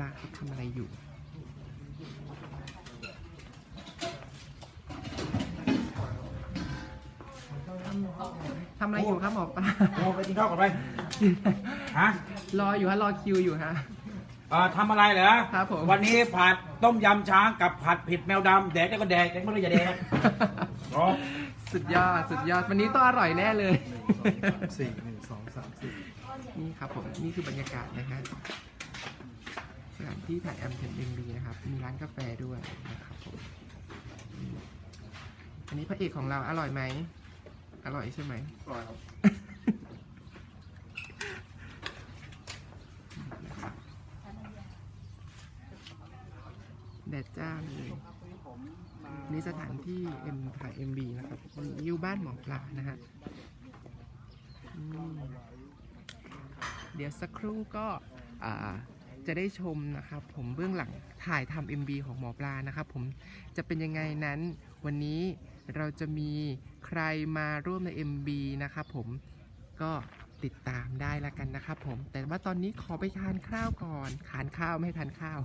ลาเขาทำอะไรอยู่ทำอะไรอยู่ครับหมอปลาโอ้ไปกินข้าวก่อนไป ฮะรออยู่ฮะรอคิวอยู่ฮะ เอ่อทำอะไรเหรอครับผม วันนี้ผัดต้มยำช้างกับผัดเผ็ดแมวดำแดกได้ก็แดกแดกไม่ได้อย่าแดกรอสุดยอดสุดยอดวันนี้ต้องอร่อยแน่เลย สี่หนึ่งสองสามสี่นี่ครับผม นี่คือบรรยากาศนะฮะ สถานที่ถ่ายแอมเทนเอ็มบีนะครับ มีร้านกาแฟด้วยนะครับผมอืมอันนี้พระเอกของเราอร่อยไหม อร่อยใช่ไหมปล่อยครับนะครับแดดจ้าเลยนี่สถานที่เอ็มถ่ายเอ็มบีนะครับอยู่บ้านหมอปลานะฮะอืมเดี๋ยวสักครู่ก็อ่า จะได้ชมนะครับผมเบื้องหลังถ่ายทำ MB ของหมอปลานะครับผมจะเป็นยังไงนั้น วันนี้เราจะมีใครมาร่วมใน MB นะครับผมก็ติดตามได้แล้วกันนะครับผม แต่ว่าตอนนี้ขอไปทานข้าวก่อนทานข้าวไม่ทานข้าว